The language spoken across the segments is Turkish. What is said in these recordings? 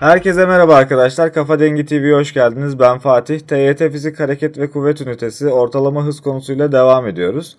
Herkese merhaba arkadaşlar. Kafa Dengi TV'ye hoş geldiniz. Ben Fatih. TYT Fizik Hareket ve Kuvvet Ünitesi ortalama hız konusuyla devam ediyoruz.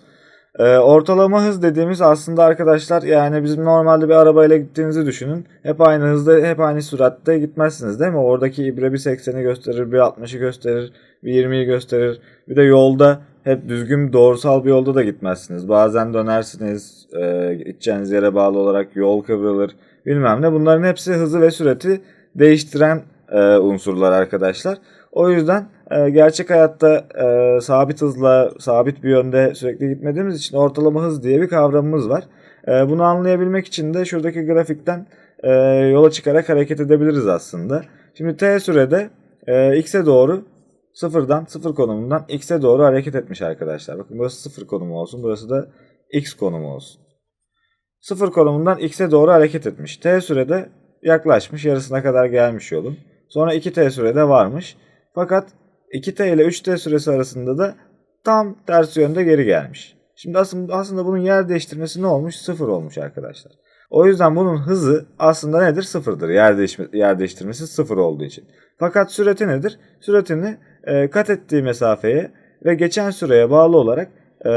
Ee, ortalama hız dediğimiz aslında arkadaşlar yani bizim normalde bir arabayla gittiğinizi düşünün. Hep aynı hızda, hep aynı süratte gitmezsiniz değil mi? Oradaki ibre bir 80'i gösterir, bir 60'ı gösterir, bir 20'yi gösterir. Bir de yolda hep düzgün doğrusal bir yolda da gitmezsiniz. Bazen dönersiniz, e, gideceğiniz yere bağlı olarak yol kıvrılır bilmem ne. Bunların hepsi hızı ve süreti değiştiren e, unsurlar arkadaşlar. O yüzden e, gerçek hayatta e, sabit hızla, sabit bir yönde sürekli gitmediğimiz için ortalama hız diye bir kavramımız var. E, bunu anlayabilmek için de şuradaki grafikten e, yola çıkarak hareket edebiliriz aslında. Şimdi t sürede e, x'e doğru sıfırdan, sıfır konumundan x'e doğru hareket etmiş arkadaşlar. Bakın burası sıfır konumu olsun, burası da x konumu olsun. Sıfır konumundan x'e doğru hareket etmiş. T sürede yaklaşmış, yarısına kadar gelmiş yolun. Sonra 2t sürede varmış. Fakat 2t ile 3t süresi arasında da tam ters yönde geri gelmiş. Şimdi aslında, aslında bunun yer değiştirmesi ne olmuş? Sıfır olmuş arkadaşlar. O yüzden bunun hızı aslında nedir? Sıfırdır. Yer, değişme, yer değiştirmesi sıfır olduğu için. Fakat süreti nedir? Süretini e, kat ettiği mesafeye ve geçen süreye bağlı olarak e,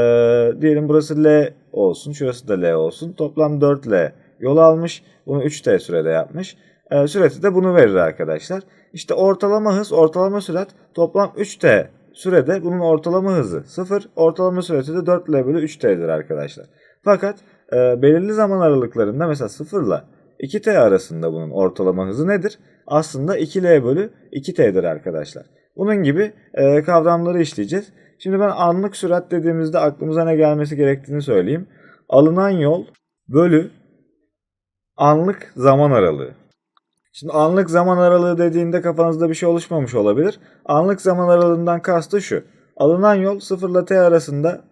diyelim burası L olsun, şurası da L olsun. Toplam 4L yol almış. Bunu 3T sürede yapmış. E, süreti de bunu verir arkadaşlar. İşte ortalama hız, ortalama sürat toplam 3T sürede bunun ortalama hızı 0. Ortalama süreti de 4L bölü 3T'dir arkadaşlar. Fakat e, belirli zaman aralıklarında mesela 0 ile 2T arasında bunun ortalama hızı nedir? Aslında 2L bölü 2T'dir arkadaşlar. Bunun gibi e, kavramları işleyeceğiz. Şimdi ben anlık sürat dediğimizde aklımıza ne gelmesi gerektiğini söyleyeyim. Alınan yol bölü anlık zaman aralığı. Şimdi anlık zaman aralığı dediğinde kafanızda bir şey oluşmamış olabilir. Anlık zaman aralığından kastı şu. Alınan yol 0 ile t arasında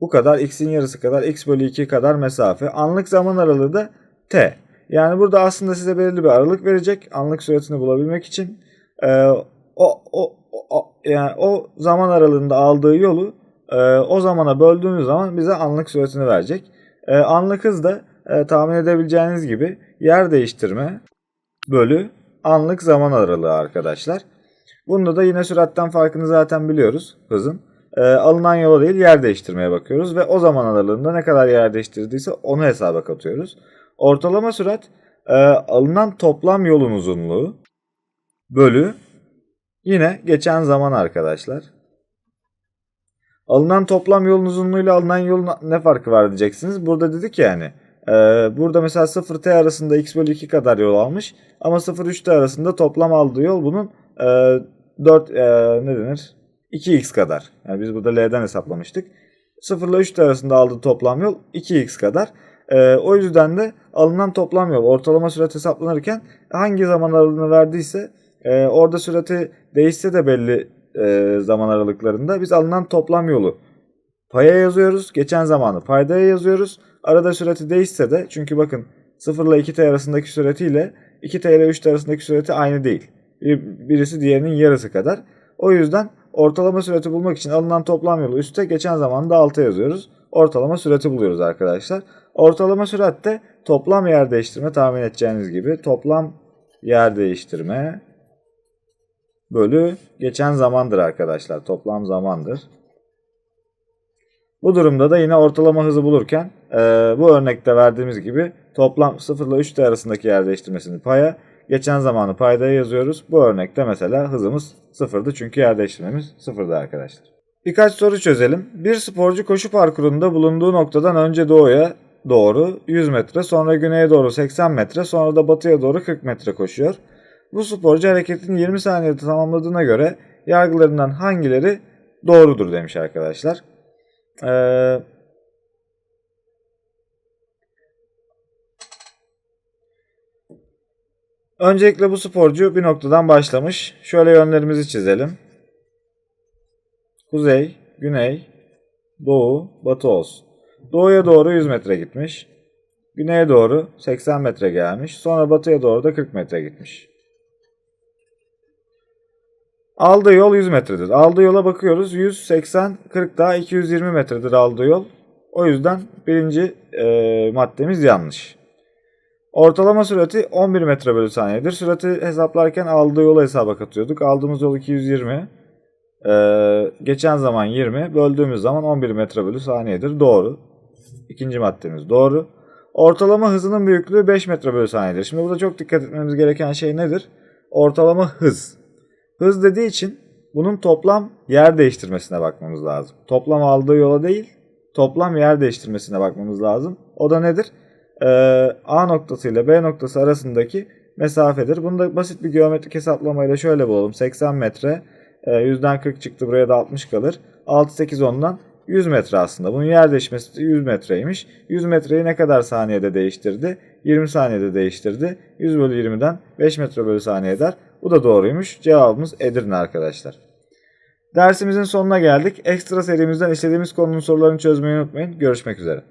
bu kadar x'in yarısı kadar x bölü 2 kadar mesafe. Anlık zaman aralığı da t. Yani burada aslında size belirli bir aralık verecek. Anlık süratini bulabilmek için. Ee, o, o, o, yani o zaman aralığında aldığı yolu e, o zamana böldüğünüz zaman bize anlık süratini verecek. E, anlık hız da e, tahmin edebileceğiniz gibi yer değiştirme bölü anlık zaman aralığı arkadaşlar. Bunda da yine süratten farkını zaten biliyoruz hızın. E, alınan yola değil yer değiştirmeye bakıyoruz ve o zaman aralığında ne kadar yer değiştirdiyse onu hesaba katıyoruz. Ortalama sürat e, alınan toplam yolun uzunluğu bölü yine geçen zaman arkadaşlar. Alınan toplam yolun uzunluğuyla alınan yolun ne farkı var diyeceksiniz. Burada dedik yani e, burada mesela 0t arasında x bölü 2 kadar yol almış. Ama 0-3t arasında toplam aldığı yol bunun e, 4 e, ne denir? 2x kadar. Yani biz burada l'den hesaplamıştık. 0 ile 3t arasında aldığı toplam yol 2x kadar. E, o yüzden de alınan toplam yol ortalama sürat hesaplanırken hangi zaman aralığını verdiyse e, orada sürati değişse de belli e, zaman aralıklarında biz alınan toplam yolu paya yazıyoruz. Geçen zamanı paydaya yazıyoruz. Arada sürati değişse de çünkü bakın 0 ile 2t arasındaki süratiyle 2t ile 3t arasındaki sürati aynı değil. Bir, birisi diğerinin yarısı kadar. O yüzden ortalama sürati bulmak için alınan toplam yolu üstte geçen zamanı da alta yazıyoruz. Ortalama sürati buluyoruz arkadaşlar. Ortalama süratte toplam yer değiştirme tahmin edeceğiniz gibi toplam yer değiştirme bölü geçen zamandır arkadaşlar. Toplam zamandır. Bu durumda da yine ortalama hızı bulurken e, bu örnekte verdiğimiz gibi toplam 0 ile 3t arasındaki yer değiştirmesini paya, geçen zamanı paydaya yazıyoruz. Bu örnekte mesela hızımız sıfırdı çünkü yer değiştirmemiz sıfırdı arkadaşlar. Birkaç soru çözelim. Bir sporcu koşu parkurunda bulunduğu noktadan önce doğuya doğru 100 metre, sonra güneye doğru 80 metre, sonra da batıya doğru 40 metre koşuyor. Bu sporcu hareketini 20 saniyede tamamladığına göre yargılarından hangileri doğrudur demiş arkadaşlar. Ee, öncelikle bu sporcu bir noktadan başlamış. Şöyle yönlerimizi çizelim. Kuzey, güney, doğu, batı olsun. Doğuya doğru 100 metre gitmiş. Güneye doğru 80 metre gelmiş. Sonra batıya doğru da 40 metre gitmiş. Aldığı yol 100 metredir. Aldığı yola bakıyoruz. 180, 40 daha 220 metredir aldığı yol. O yüzden birinci e, maddemiz yanlış. Ortalama sürati 11 metre bölü saniyedir. Sürati hesaplarken aldığı yolu hesaba katıyorduk. Aldığımız yol 220. Ee, geçen zaman 20. Böldüğümüz zaman 11 metre bölü saniyedir. Doğru. İkinci maddemiz doğru. Ortalama hızının büyüklüğü 5 metre bölü saniyedir. Şimdi burada çok dikkat etmemiz gereken şey nedir? Ortalama hız. Hız dediği için bunun toplam yer değiştirmesine bakmamız lazım. Toplam aldığı yola değil, toplam yer değiştirmesine bakmamız lazım. O da nedir? Ee, A noktası ile B noktası arasındaki mesafedir. Bunu da basit bir geometrik hesaplamayla şöyle bulalım. 80 metre, e, yüzden 40 çıktı buraya da 60 kalır. 6, 8, 10'dan 100 metre aslında. Bunun yer değişmesi de 100 metreymiş. 100 metreyi ne kadar saniyede değiştirdi? 20 saniyede değiştirdi. 100 bölü 20'den 5 metre bölü saniye eder. Bu da doğruymuş. Cevabımız Edirne arkadaşlar. Dersimizin sonuna geldik. Ekstra serimizden istediğimiz konunun sorularını çözmeyi unutmayın. Görüşmek üzere.